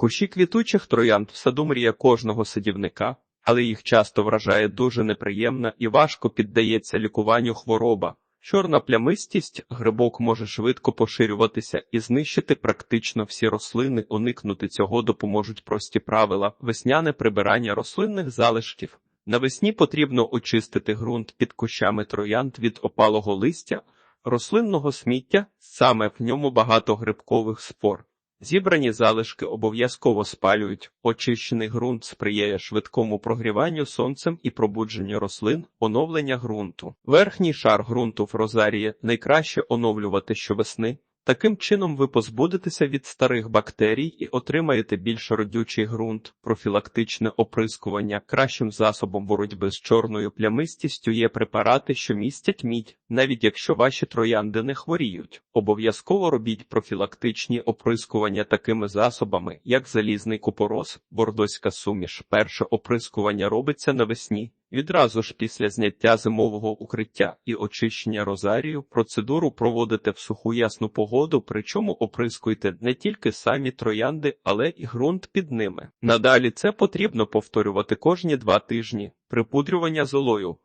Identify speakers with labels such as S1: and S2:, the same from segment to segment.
S1: Кущі квітучих троянд в саду мрія кожного садівника, але їх часто вражає дуже неприємна і важко піддається лікуванню хвороба. Чорна плямистість грибок може швидко поширюватися і знищити практично всі рослини. Уникнути цього допоможуть прості правила весняне прибирання рослинних залишків. Навесні потрібно очистити ґрунт під кущами троянд від опалого листя, рослинного сміття, саме в ньому багато грибкових спор. Зібрані залишки обов'язково спалюють. Очищений ґрунт сприяє швидкому прогріванню сонцем і пробудженню рослин, оновлення ґрунту. Верхній шар ґрунту в розарії найкраще оновлювати щовесни. Таким чином ви позбудетеся від старих бактерій і отримаєте більш родючий ґрунт. Профілактичне оприскування кращим засобом боротьби з чорною плямистістю є препарати, що містять мідь, навіть якщо ваші троянди не хворіють. Обов'язково робіть профілактичні оприскування такими засобами, як залізний купорос, бордоська суміш. Перше оприскування робиться навесні. Відразу ж після зняття зимового укриття і очищення розарію процедуру проводите в суху ясну погоду, причому оприскуйте не тільки самі троянди, але і ґрунт під ними. Надалі це потрібно повторювати кожні два тижні. Припудрювання золою.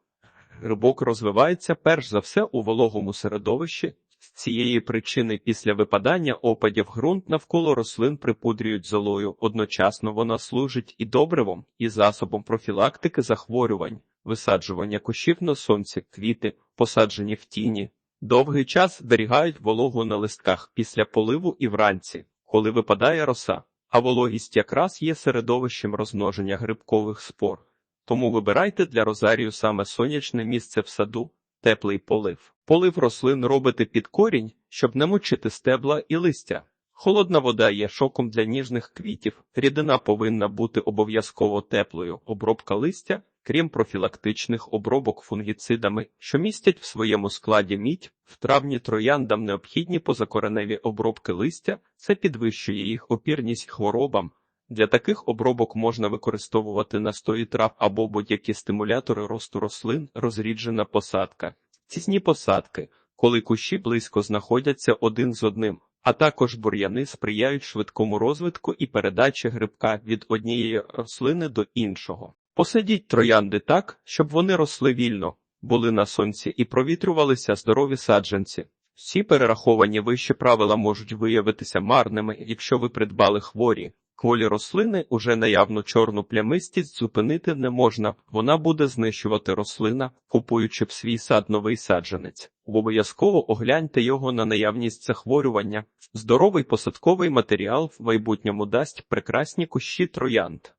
S1: Грибок розвивається перш за все у вологому середовищі. З цієї причини після випадання опадів ґрунт навколо рослин припудрюють золою. Одночасно вона служить і добривом, і засобом профілактики захворювань, висаджування кущів на сонці, квіти, посаджені в тіні. Довгий час зберігають вологу на листках після поливу і вранці, коли випадає роса, а вологість якраз є середовищем розмноження грибкових спор. Тому вибирайте для розарію саме сонячне місце в саду, теплий полив. Полив рослин робите під корінь, щоб не мочити стебла і листя. Холодна вода є шоком для ніжних квітів. Рідина повинна бути обов'язково теплою. Обробка листя, крім профілактичних обробок фунгіцидами, що містять в своєму складі мідь, в травні трояндам необхідні позакореневі обробки листя, це підвищує їх опірність хворобам. Для таких обробок можна використовувати настої трав або будь-які стимулятори росту рослин, розріджена посадка. Цісні посадки, коли кущі близько знаходяться один з одним, а також бур'яни сприяють швидкому розвитку і передачі грибка від однієї рослини до іншого. Посадіть троянди так, щоб вони росли вільно, були на сонці і провітрювалися здорові саджанці. Всі перераховані вище правила можуть виявитися марними, якщо ви придбали хворі. Колі рослини уже наявну чорну плямистість зупинити не можна, вона буде знищувати рослина, купуючи в свій сад новий саджанець. Обов'язково огляньте його на наявність захворювання. Здоровий посадковий матеріал в майбутньому дасть прекрасні кущі троянд.